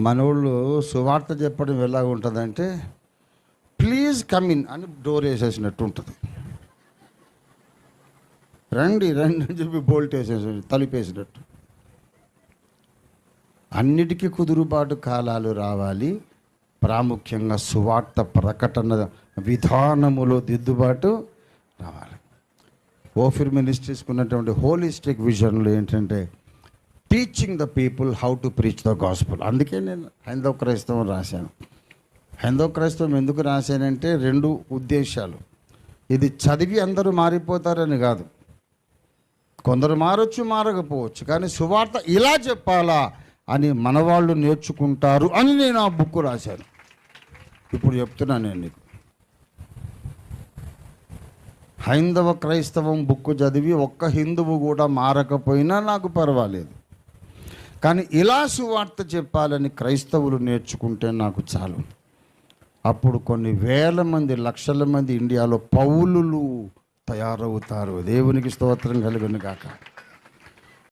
మనోళ్ళు సువార్త చెప్పడం ఎలా ఉంటుందంటే ప్లీజ్ కమ్ ఇన్ అని డోర్ వేసేసినట్టు ఉంటుంది. రండి రండి అని చెప్పి బోల్ట్ వేసేసి తలిపేసినట్టు. అన్నిటికీ కుదురుబాటు కాలాలు రావాలి. ప్రాముఖ్యంగా సువార్త ప్రకటన విధానములో దిద్దుబాటు రావాలి. ఓఫిర్ మినిస్ట్రీస్కి ఉన్నటువంటి హోలిస్టిక్ విజన్లు ఏంటంటే teaching the people how to preach the gospel అందుకే నేను హైందవ క్రైస్తవం రాశాను. హైందవ క్రైస్తవం ఎందుకు రాశానంటే రెండు ఉద్దేశాలు. ఇది చదివి అందరూ మారిపోతారని కాదు. కొందరు మారొచ్చు మారకపోవచ్చు. కానీ సువార్త ఇలా చెప్పాలా అని మనవాళ్ళు నేర్చుకుంటారు అని నేను ఆ బుక్ రాశాను. ఇప్పుడు చెప్తున్నాను నేను నీకు. హైందవ క్రైస్తవం బుక్ చదివి ఒక్క హిందువు కూడా మారకపోయినా నాకు పర్వాలేదు. కానీ ఇలా సువార్త చెప్పాలని క్రైస్తవులు నేర్చుకుంటే నాకు చాలు. అప్పుడు కొన్ని వేల మంది లక్షల మంది ఇండియాలో పౌలులు తయారవుతారు. దేవునికి స్తోత్రం కలుగును కాక